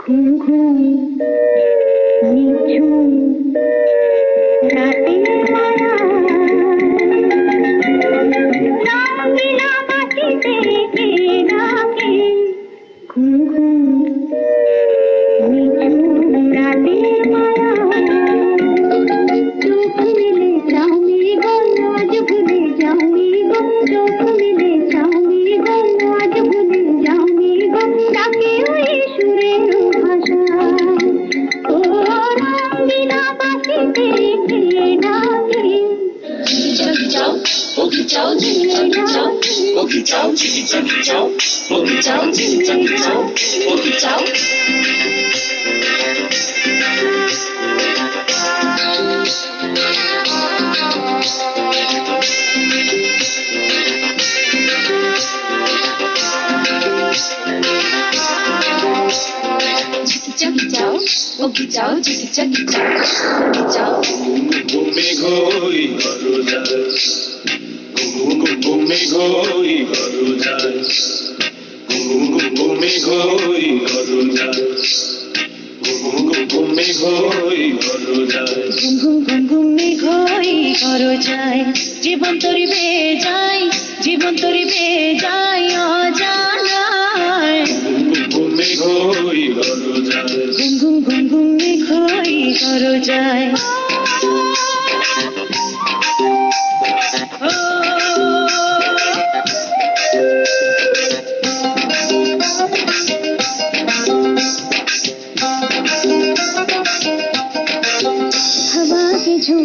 घूम घूम मिठू रातें যাওনি গো আজ ভুলে যাওনি গো চোখ মেলে যাওনি গো আজ ভুলে যাওনি গো ডাকে ওই সুরের ভাষা ও রঙিলা বাতিতে কে ডাকে Chuggy chow, boogie chow, jiggy chuggy chow, boogie chow, jiggy chuggy chow, boogie chow, jiggy জীবন তরি বেয়ে যায় জীবন তরি বেয়ে যায় ঘুম ঘুম ঘুম ঘুম নিখোঁজ ঘর যায়।